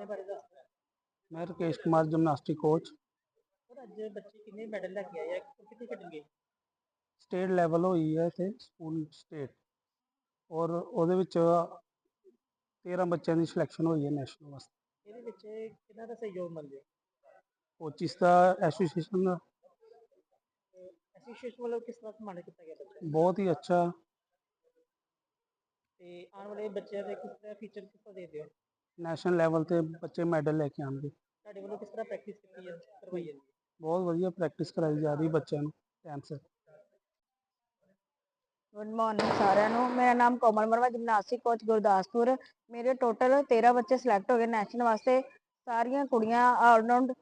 ਮੈਂ Rakesh Kumar gymnastics coach sir ਅੱਜ ਬੱਚੇ ਕਿੰਨੇ ਮੈਡਲ ਲੈ ਕੇ ਆਏ ਆ? ਕਿੱਥੇ ਖੇਡਣਗੇ? ਸਟੇਟ ਲੈਵਲ ਹੋਈ ਹੈ ਇੱਥੇ ਸਕੂਲ ਸਟੇਟ ਔਰ ਉਹਦੇ ਵਿੱਚ 13 ਬੱਚਿਆਂ ਦੀ ਸਿਲੈਕਸ਼ਨ ਹੋਈ ਹੈ ਨੈਸ਼ਨਲ ਵਾਸਤੇ। ਇਹਦੇ ਵਿੱਚ ਕਿੰਨਾ ਦਾ ਸਹਿਯੋਗ ਮਿਲਦੇ ਕੋਚਿਸ ਦਾ ਐਸੋਸੀਏਸ਼ਨ ਦਾ। ਐਸੋਸੀਏਸ਼ਨ ਵੱਲੋਂ ਕਿਸ ਤਰ੍ਹਾਂ ਸਨਮਾਨਿਤ ਕੀਤਾ ਗਿਆ ਬੱਚਾ ਬਹੁਤ ਹੀ ਅੱਛਾ। ਤੇ ਆਉਣ ਵਾਲੇ ਬੱਚਿਆਂ ਦੇ ਕਿਸ ਤਰ੍ਹਾਂ ਫਿਊਚਰ ਕਿਸ ਤਰ੍ਹਾਂ ਦੇਖਦੇ ਹੋ? ਨੈਸ਼ਨਲ ਲੈਵਲ ਤੇ ਬੱਚੇ ਮੈਡਲ ਲੈ ਕੇ ਆਉਣਗੇ। ਤੁਹਾਡੇ ਵੱਲੋਂ ਕਿਸ ਤਰ੍ਹਾਂ ਪ੍ਰੈਕਟਿਸ ਕੀਤੀ ਹੈ ਕਰਵਾਈ ਜਾਂਦੀ ਹੈ? ਬਹੁਤ ਵਧੀਆ ਪ੍ਰੈਕਟਿਸ ਕਰਾਈ ਜਾ ਰਹੀ ਬੱਚਿਆਂ ਨੂੰ ਟਾਈਮ ਸਿਰ ਗੁੱਡ ਮਾਰਨਿੰਗ ਸਾਰਿਆਂ ਨੂੰ। ਮੇਰਾ ਨਾਮ ਕੋਮਲ ਵਰਮਾ ਜਿਮਨਾਸਟਿਕ ਕੋਚ ਗੁਰਦਾਸਪੁਰ। ਮੇਰੇ ਟੋਟਲ 13 ਬੱਚੇ ਸਿਲੈਕਟ ਹੋ ਗਏ ਨੈਸ਼ਨਲ ਵਾਸਤੇ। ਸਾਰੀਆਂ ਕੁੜੀਆਂ ਆਲਰਾਊਂਡ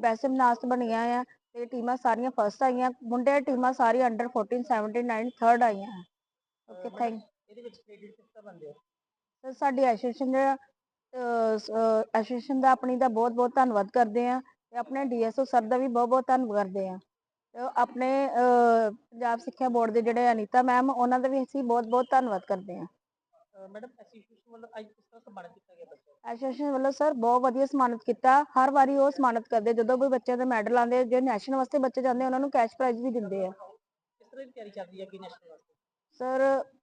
ਬੈਸਟ ਜਿਮਨਾਸਟ ਬਣੀਆਂ ਆ ਤੇ ਟੀਮਾਂ ਸਾਰੀਆਂ ਫਸਟ ਆਈਆਂ। ਮੁੰਡੇ ਟੀਮਾਂ ਸਾਰੀਆਂ ਅੰਡਰ 14 17 9 ਥਰਡ ਆਈਆਂ। ਓਕੇ ਥੈਂਕ ਇਹਦੇ ਵਿੱਚ ਕ੍ਰੈਡਿਟ ਕਿਸ ਤਰ੍ਹਾਂ ਬਣਦੇ ਹੋ? ਸਰ ਸਾਡੀ ਐਸੋਸੀਏਸ਼ਨ ਦਾ ਐਸੋਸੀਏਸ਼ਨ ਦਾ ਆਪਣੀ ਦਾ ਬਹੁਤ ਬਹੁਤ ਧੰਨਵਾਦ ਕਰਦੇ ਆ ਤੇ ਆਪਣੇ ਡੀਐਸਓ ਸਰ ਦਾ ਵੀ ਬਹੁਤ ਬਹੁਤ ਧੰਨਵਾਦ ਕਰਦੇ ਆ ਆਪਣੇ ਪੰਜਾਬ ਸਿੱਖਿਆ ਬੋਰਡ ਦੇ ਜਿਹੜੇ ਅਨੀਤਾ ਮੈਮ ਉਹਨਾਂ ਦਾ ਵੀ ਅਸੀਂ ਬਹੁਤ ਬਹੁਤ ਧੰਨਵਾਦ ਕਰਦੇ ਆ ਮੈਡਮ ਐਸੋਸੀਏਸ਼ਨ ਵੱਲੋਂ ਅੱਜ ਕਿਸ ਤਰ੍ਹਾਂ ਸਨਮਾਨਿਤ ਕੀਤਾ ਗਿਆ ਬੱਚਾ ਐਸੋਸੀਏਸ਼ਨ ਵੱਲੋਂ ਸਰ ਬਹੁਤ ਵਧੀਆ ਸਨਮਾਨਿਤ ਕੀਤਾ। ਹਰ ਵਾਰੀ ਉਹ ਸਨਮਾਨਿਤ ਕਰਦੇ ਜਦੋਂ ਕੋਈ ਬੱਚੇ ਦੇ ਮੈਡਲ ਆਉਂਦੇ ਜੇ ਨੈਸ਼ਨਲ ਵਾਸਤੇ ਬੱਚੇ ਜਾਂਦੇ ਉਹਨਾਂ ਨੂੰ ਕੈਸ਼ ਪ੍ਰਾਈਜ਼ ਵੀ ਦਿੰਦੇ ਆ। ਕਿਸ ਤਰ੍ਹਾਂ ਦੀ ਤਿਆਰੀ ਚੱਲ ਰਹੀ ਹੈ ਅੱਗੇ ਨੈਸ਼ਨਲ ਵਾਸਤੇ? ਸਰ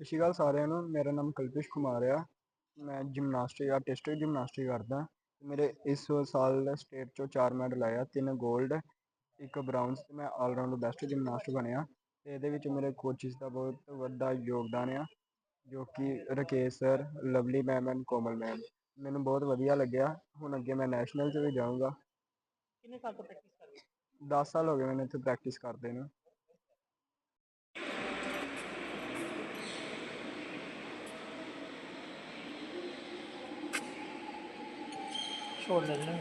ਸਤਿ ਸ਼੍ਰੀ ਅਕਾਲ ਸਾਰਿਆਂ ਨੂੰ ਮੇਰਾ ਨਾਮ ਕਲਪਿਸ਼ ਕੁਮਾਰ ਆ। ਮੈਂ ਜਿਮਨਾਸਟਿਕ ਆਰਟਿਸਟਿਕ ਜਿਮਨਾਸਟਿਕ ਕਰਦਾ। ਮੇਰੇ ਇਸ ਸਾਲ ਸਟੇਟ ਚੋਂ ਚਾਰ ਮੈਡਲ ਆਏ ਆ ਤਿੰਨ 골ਡ ਇੱਕ ਬ੍ਰਾਊਨਸ ਤੇ ਮੈਂ ਆਲਰਾਊਂਡ ਬੈਸਟ ਜਿਮਨਾਸਟ ਬਣਿਆ। ਤੇ ਇਹਦੇ ਵਿੱਚ ਮੇਰੇ ਕੋਚਿਸ ਦਾ ਬਹੁਤ ਵੱਡਾ ਯੋਗਦਾਨ ਆ ਜੋ ਕਿ Rakesh sir Lovely ma'am and Komal ma'am ਮੈਨੂੰ ਬਹੁਤ ਵਧੀਆ ਲੱਗਿਆ। ਹੁਣ ਅੱਗੇ ਮੈਂ ਨੈਸ਼ਨਲ 'ਚ ਵੀ ਜਾਊਂਗਾ। ਕਿੰਨੇ ਸਾਲ ਤੋਂ ਪ੍ਰੈਕਟਿਸ ਕਰ ਰਹੇ ਹੋ? 10 ਸਾਲ ਹੋ ਗਏ ਮੈਨੂੰ ਇੱਥੇ ਪ੍ਰੈਕਟਿਸ ਕਰਦੇ ਨੂੰ। โ人了